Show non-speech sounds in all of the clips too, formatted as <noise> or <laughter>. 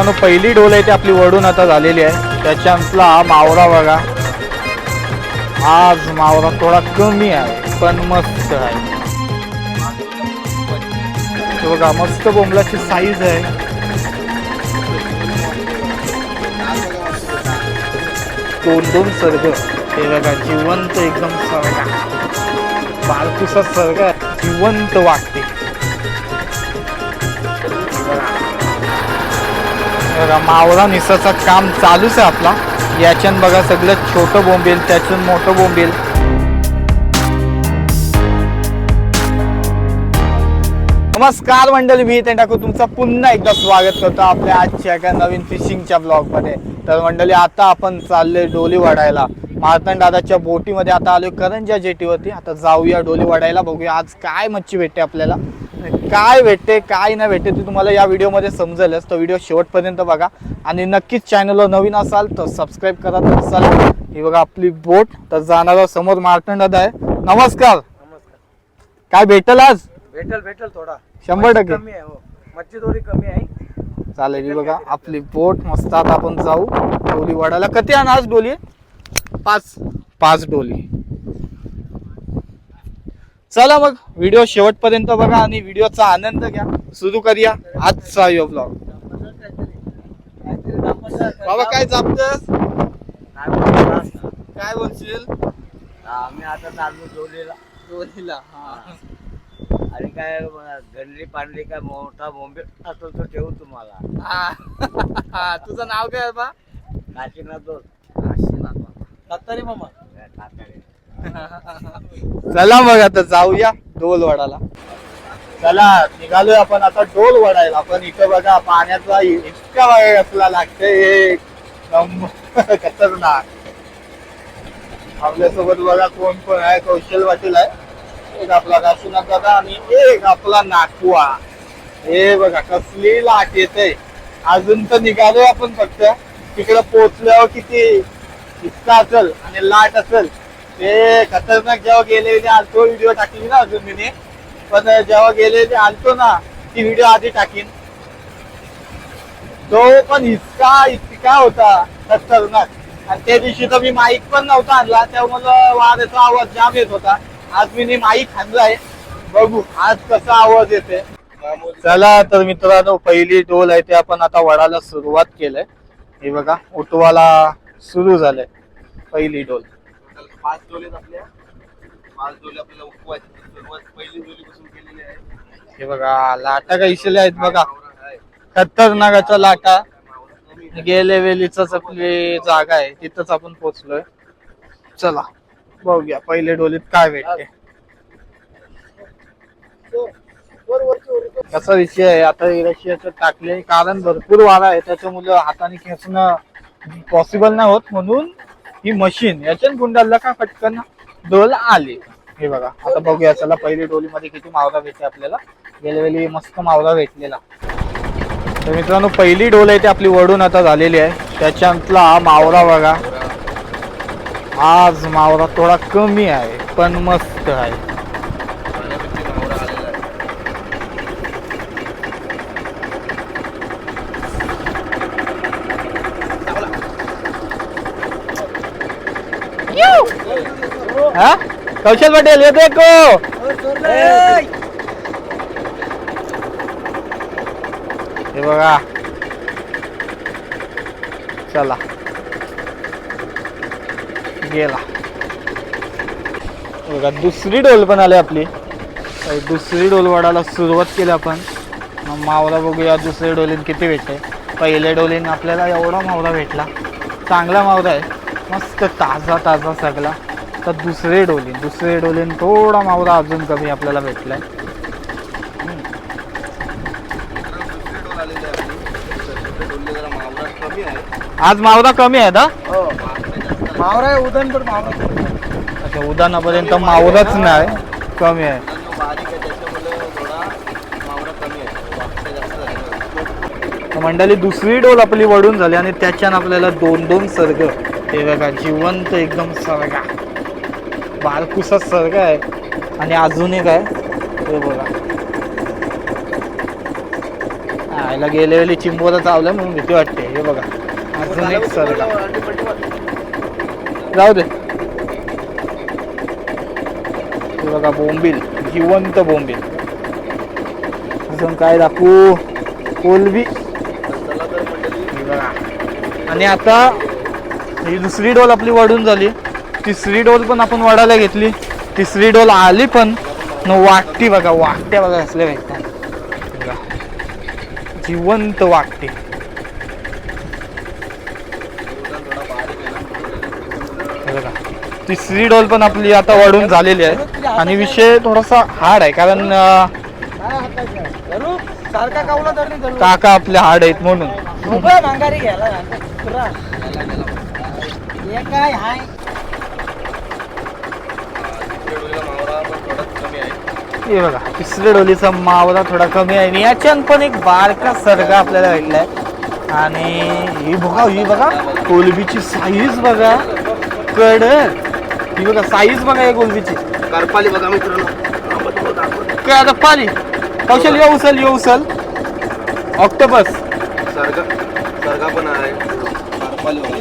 मित्रांनो, पहिली डोल आहे ती आपली वडून आता झालेली आहे. त्याच्यातला हा मावरा बघा. आज मावरा थोडा कमी आहे पण मस्त आहे. बघा मस्त बोंबलाची साईज आहे. दोन दोन सर्ग. हे बघा जिवंत एकदम सर्ग. बालकुसा सर्ग जिवंत वाटते. बघा मावरा निसाचं काम चालूच आहे आपला. याच्यान बघा सगळं छोटं बोंबेल त्याच्यान मोठं बोंबेल. नमस्कार मंडळी मी इथे टाकू तुमचं पुन्हा एकदा स्वागत करतो आपल्या आजच्या एका नवीन फिशिंगच्या ब्लॉगमध्ये तर मंडळी आता आपण चाललोय डोली वाढायला मारतंड दादाच्या बोटीमध्ये आता आलोय करंजा जेटीवरती. आता जाऊया डोली वाढायला बघूया आज काय मच्छी भेटते आपल्याला. काय भेटते काय नाही भेटते ते तुम्हाला या व्हिडिओमध्ये समजेलच. तो व्हिडिओ शेवटपर्यंत बघा. आणि नक्कीच चॅनलवर नवीन असाल तर सबस्क्राईब करा तर असाल ही बघा आपली बोट. तर जाणारा समोर दादा आहे. नमस्कार. नमस्कार. काय भेटल आज? भेटल भेटल थोडा. शंभर टक्के. कमी आहे हो. मच्छी थोडी कमी आहे. चालेल ही बघा आपली बोट. मस्त आता आपण जाऊ. डोली वाढायला. किती आणा आज डोली? पाच. पाच डोली. चला मग व्हिडिओ शेवटपर्यंत बघा आणि व्हिडिओचा आनंद घ्या. सुरू करूया आजचा यो ब्लॉग बाबा काय चापतस काय बोलशील? आम्ही आता चाललो जोलीला डोलीला हा. आणि काय गल्ली पांढरी काय मोठा बोंबे असतो तो ठेवू तुम्हाला. तुझं नाव काय आहे बा? काशीनाथ दोन. दत्तारी मामा. ठाकरे. चला मग आता जाऊया ढोल वडाला चला निघालोय आपण आता डोल वडायला आपण इथं बघा पाण्याचा इतका वेळ असला लागते एक खतरनाक. आपल्यासोबत बघा कोण कोण आहे कौशल वाटेल आहे. एक आपला काशीनाथ दादा आणि एक आपला नाकवा हे बघा कसली लाट येते. अजून तर निघालोय आपण फक्त. तिकडे पोहोचल्यावर किती? इतका असेल आणि लाट असेल. ते खतरनाक जेव्हा गेले ते आलतो व्हिडिओ टाकली ना अजून मी. पण जेव्हा गेले ते आलतो ना ती व्हिडिओ आधी टाकीन. तो पण इतका इतका होता खतरनाक. आणि त्या दिवशी तर मी माईक पण नव्हता आणला त्यामुळे मला वाऱ्याचा आवाज जाम येत होता. आज मी माईक आणलाय. बघू आज कसा आवाज येते चला तर मित्रांनो पहिली डोल आहे ते आपण आता वडाला सुरुवात केलंय. हे बघा उठवाला सुरू झालंय. पहिली डोल पाच डोले आपल्या पाच डोले आपल्याला उपवायची सुरुवात पहिली डोली पासून केलेली आहे. हे बघा लाटा काही आहेत बघा. खतरनाकाच्या लाटा. गेले वेलीच आपली जागा आहे. तिथंच आपण पोहोचलोय चला बघूया पहिले डोलीत काय भेटते. कसा विषय आहे आता रशियाचं टाकले कारण भरपूर वारा आहे. त्याच्यामुळे हाताने खेचणं पॉसिबल नाही होत म्हणून ही मशीन याच्यात गुंडाला का पटकन? डोल आली. हे बघा आता बघूया चला पहिली डोलीमध्ये किती मावरा भेटते आपल्याला. गेल्या वेळी मस्त मावरा भेटलेला. तर मित्रांनो पहिली डोल आहे ती आपली वडून आता झालेली आहे. त्याच्यातला मावरा बघा. आज मावरा थोडा कमी आहे पण मस्त आहे हा कौशल पटेल येते को हे बघा। चला। गेला। बघा दुसरी डोल पण आली आपली. दुसरी डोल वाढायला सुरुवात केली आपण. मग मावला बघूया दुसऱ्या डोलीन किती भेटते. पहिल्या डोलीन आपल्याला एवढा मावळा भेटला. चांगला मावळा आहे. मस्त ताजा ताजा सगळा. तर दुसरे डोलीन दुसरे डोलीन थोडा मावळा अजून कमी आपल्याला भेटलाय. आज मावळा कमी आहे ना मावरा आहे उदन पण मावरा अच्छा उदाहरणापर्यंत मावळाच नाही कमी आहे. मंडळी दुसरी डोल आपली वडून झाली आणि त्याच्यानं आपल्याला दोन दोन सर्ग. हे बघा जिवंत एकदम सर्गा. बालकुसा सर्ग आहे. आणि अजून एक आहे. हे बघा. आयला आईला गेल्या वेळी चिंबोरा चावलं म्हणून भीती वाटते. हे बघा. अजून एक सरगा. जाऊ दे. हे बघा बोंबील. जिवंत बोंबील. अजून काय दाखवू? कोलबी. आणि आता ही दुसरी डोल आपली वाढून झाली. तिसरी डोल पण आपण वाढायला घेतली. तिसरी डोल आली पण न वाटती बघा वाटत्या बघा असल्या भेटतात. जिवंत वाटते बघा तिसरी डोल पण आपली आता वाढून झालेली आहे. आणि विषय थोडासा हार्ड आहे कारण काका आपले हार्ड आहेत म्हणून. काय हे बघा तिसऱ्या डोलीचा मावरा थोडा कमी आहे. आणि याच्यात पण एक बारका सरगा आपल्याला भेटलाय. आणि ही बघा ही बघा कोलबीची साईज बघा. कड ही बघा साईज बघा या कोलबीची. करपाली बघा मित्रांनो. काय आता पाली? कौशल ये उचल ये उचल. ऑक्टोपस सरगा सरगा पण आहे. करपाली बघा.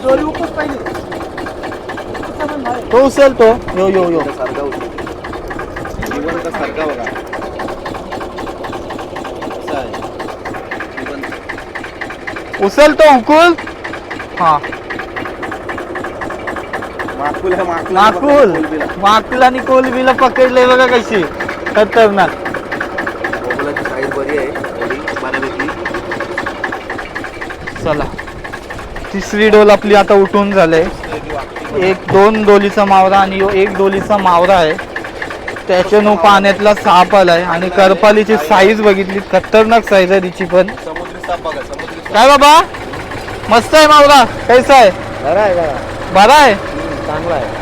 तो उचल तो. यो यो यो. सरगा होती जिवंत बघा. असं आहे. जिवंत. उचल तो अंकुल हा. माकुल माकुल माकुल. माकुल आणि कोलबीला पकडले बघा कशी. खतरनाक. कोलबीलाची साईज बरी आहे. थोडी बऱ्यापैकी. चला. तिसरी डोल आपली आता उठून झाले एक दोन डोलीचा मावरा आणि एक डोलीचा मावरा आहे. त्याच्यानं पाण्यातला साप आलाय आणि करपालीची साईज बघितली खतरनाक साईज आहे तिची पण. काय बाबा? मस्त आहे मावरा. कैसा आहे? बरं आहे बरं. बरा आहे? चांगला आहे.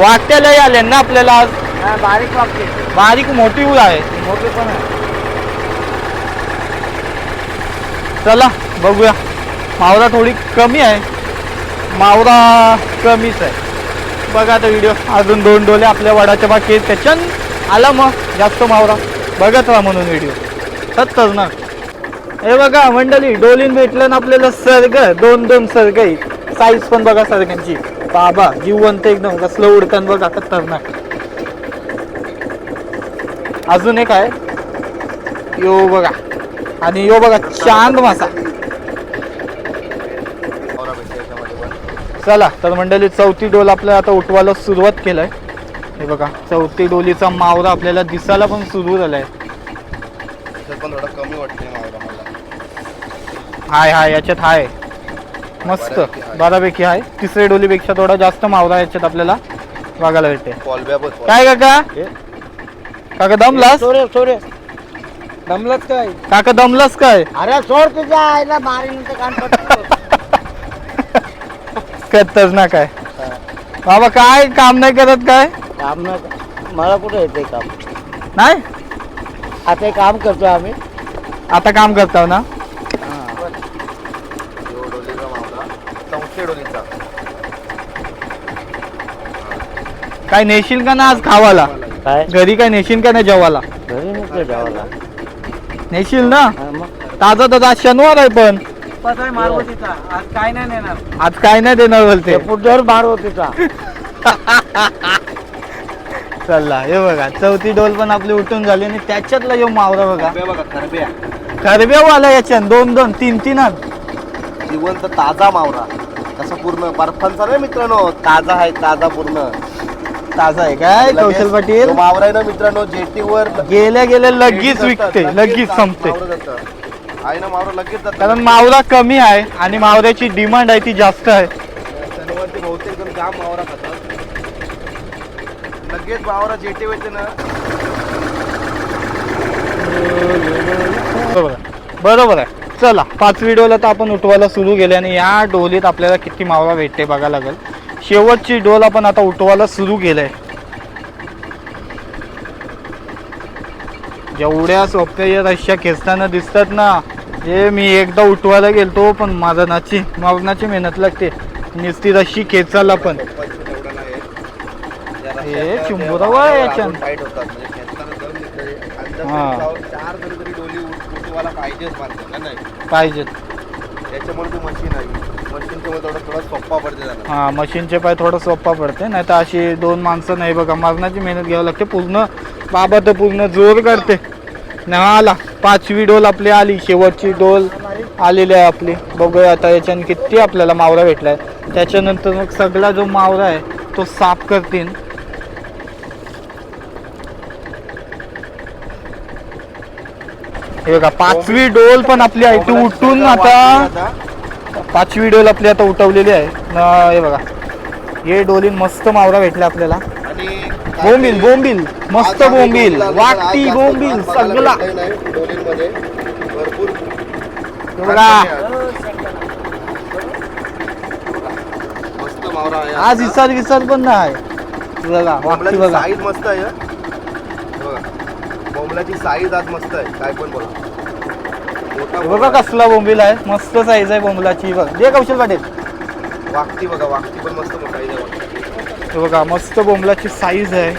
वाट्यालाही आले ना आपल्याला आज. बारीक वागते बारीक मोठी उल आहे. मोठे पण आहे. चला बघूया. मावरा थोडी कमी आहे. मावरा कमीच आहे. बघा आता व्हिडिओ अजून दोन डोले आपल्या वडाच्या बाकी आहेत. त्याच्यान आला मग. जास्त मावरा. बघत राहा म्हणून व्हिडिओ सत्तच ना. हे बघा मंडळी डोलीन भेटलं ना आपल्याला सर्ग. दोन दोन सर्ग साईज पण बघा सर्गांची. बाबा जिवंत एकदम. कसलं उडतं बघा खतरनाक. अजून एक आहे. यो बघा. आणि यो बघा चांद मासा मावरा भेटते याच्यामध्ये पण चला तर मंडळी चौथी डोल आपल्याला आता उठवायला सुरुवात केलंय. हे बघा चौथी डोलीचा मावरा आपल्याला दिसायला पण सुरू झालाय. हाय हाय याच्यात हाय. मस्त बऱ्यापैकी आहे. तिसऱ्या डोलीपेक्षा थोडा जास्त मावरा याच्यात आपल्याला बघायला भेटते काय काका? काका दमलास? सोरे सोरे दमलत काय? काका दमलास काय? अरे सोड तुझ्या आईला मारीनंतर कान पडतो खतरनाक आहे बाबा काय काम नाही करत काय? काम ना मला कुठे येते काम? नाही? आता काम करतो आम्ही. आता काम करताव ना? काय नेशील का ना आज खावाला? काय? घरी काय नेशील का नाही जेवायला? घरी जेवायला. नेशील ना? हा, मग. ताजा ताजा आज शनिवार आहे पण. आज काय नाही नेणार आज काय नाही देणार बोलते. पुढच्यावर मारवतीचा <laughs> चला हे बघा चौथी डोल पण आपली उठून झाली आणि त्याच्यातला यो मावरा बघा. खरब्या बघा खरब्या आला याच्यात दोन दोन तीन तीन जिवंत ताजा मावरा. कसं पूर्ण बर्फांचा नाही मित्रांनो ताजा आहे ताजा पूर्ण. ताजा आहे काय कौशल पाटील? जो मावरा आहे ना मित्रांनो जेटीवर गेल्या गेल्या लगेच विकते लगेच संपते. आहे ना मावरा लगेच कारण मावरा कमी आहे आणि मावऱ्याची डिमांड आहे ती जास्त आहे. शनिवारचे बहुतेक जण जाम मावरा खातात. लगेच मावरा जेटी येते ना. बरोबर आहे. बरोबर आहे. चला पाचवी डोल आता आपण उठवायला सुरू केले आणि या डोलीत आपल्याला किती मावरा भेटते बघा लागेल. शेवटची डोल आपण आता उठवायला सुरू केलंय. जेवढ्या सोप्या या रश्या खेचताना दिसतात ना हे मी एकदा उठवायला गेलतो पण माझा नाची मरणाची मेहनत लागते. नुसती रशी खेचायला पण. हे रस्त्यात चिंबोरा त्या हा. पाहिजेत त्याच्यामुळे मशीन आहे मशीनच्यामुळे थोडा सोप्पा पडते त्याला हा मशीनचे पाय थोडं सोप्पा पडते नाही तर अशी दोन माणसं नाही बघा. मरणाची मेहनत घ्यावी लागते पूर्ण बाबा तर पूर्ण जोर करते. नाही आला. पाचवी डोल आपली आली शेवटची डोल आलेली आहे आपली. बघूया आता याच्याने किती आपल्याला मावरा भेटलाय त्याच्यानंतर मग सगळा जो मावरा आहे तो साफ करतील. हे बघा पाचवी डोल पण आपली आहे ती उठून आता पाचवी डोल आपली आता उठवलेली आहे. हे बघा. हे डोलीन मस्त मावरा भेटला आपल्याला. बोंबील बोंबील मस्त बोंबील वाटी बोंबील सगळा. भेटलं नाही. डोलींमध्ये भरपूर. बघा मस्त मावरा आहे आज इसार विसार पण नाही. बघा वाटी बघा. साईज मस्त आहे बघा. बोंबलाची साईज आज मस्त आहे काय पण बोला. बघा. कसला बोंबील आहे. मस्त साईज आहे बोंबलाची. बघ. दे कौशल पाटील. वाकती बघा वाकती पण मस्त मोठा आहे. हे बघा मस्त बोंबलाची साईज आहे.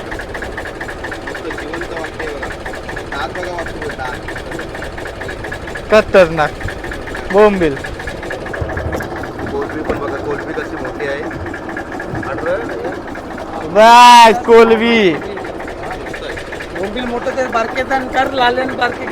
खतरनाक. बोंबील. कोलबी पण बघा कोलबी कशी मोठी आहे आणि बस कोलबी बोंबील मोठं ते बारकेदान कर. लालेन बारके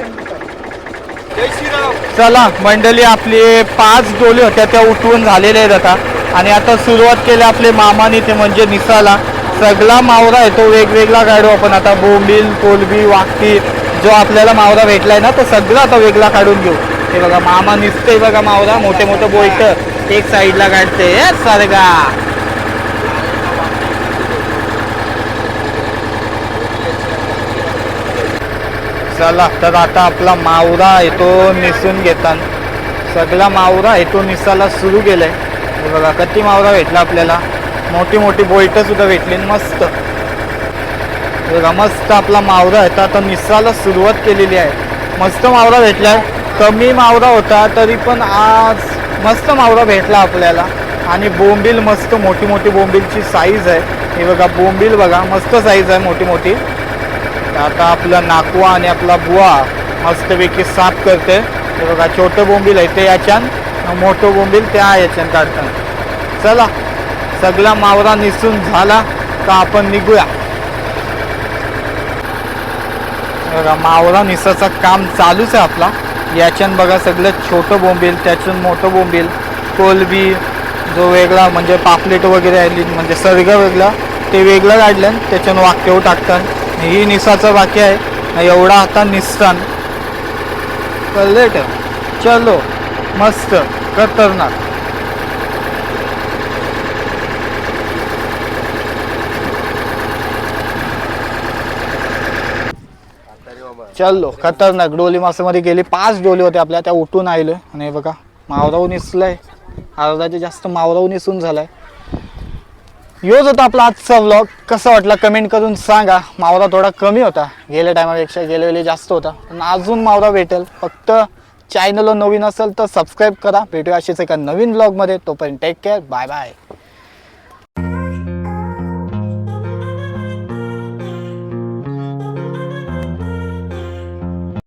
चला मंडळी आपली पाच डोले होत्या त्या उठवून झालेल्या आहेत आता. आणि आता सुरुवात केली आपले मामाने ते म्हणजे निसाला सगळा मावरा आहे तो वेगवेगळा काढू आपण. आता बोंबील कोलबी वाकती जो आपल्याला मावरा भेटलाय ना तो सगळा आता वेगळा काढून घेऊ. हे बघा मामा निसते बघा मावरा. मोठे मोठे बोईट एक साईडला काढते. सरगा. चला तर आता आपला मावरा येतो निसून घेताना. सगळा मावरा येतो निसाला सुरू केलाय. हे बघा कच्ची मावरा भेटला आपल्याला. मोठी मोठी बोईट सुद्धा भेटली आणि मस्त. बघा मस्त आपला मावरा आहे. तर आता निसाला सुरुवात केलेली आहे. मस्त मावरा भेटला कमी मावरा होता तरी पण आज मस्त मावरा भेटला आपल्याला. आणि बोंबील मस्त मोठी मोठी बोंबीलची साईज आहे. हे बघा बोंबील बघा मस्त साईज आहे मोठी मोठी. आता आपला नाकवा आणि आपला बुवा मस्तपैकी साफ करते. हे बघा छोटं बोंबील आहे ते याच्यान मोठं बोंबील त्या याच्यान काढतात चला सगळा मावरा निसून झाला का आपण निघूया. मावरा निसाचं काम चालूच आहे आपला. याच्यान बघा सगळं छोटं बोंबील त्याच्यान मोठं बोंबील कोलबी जो वेगळा म्हणजे पापलेट वगैरे आहे म्हणजे सर्ग वेगळा ते वेगळं काढलं आणि त्याच्यानं वाक्यव टाकतात ही निसाचं बाकी आहे एवढा आता निसतान कळलं चलो मस्त. खतरनाक. चलो खतरनाक. डोली मासेमारी गेली पाच डोली होते आपल्या. त्या उठून आले आणि बघा मावराव निसलाय. अर्धाचे जास्त मावराव निसून झालाय. योच होता आपला आजचा व्लॉग कसा वाटला कमेंट करून सांगा. मावरा थोडा कमी होता. गेल्या टायमापेक्षा गेल्या वेळी जास्त होता. पण अजून मावरा भेटेल. फक्त चॅनलवर नवीन असेल तर सबस्क्राईब करा. भेटूया अशीच एका नवीन ब्लॉगमध्ये तोपर्यंत टेक केअर बाय बाय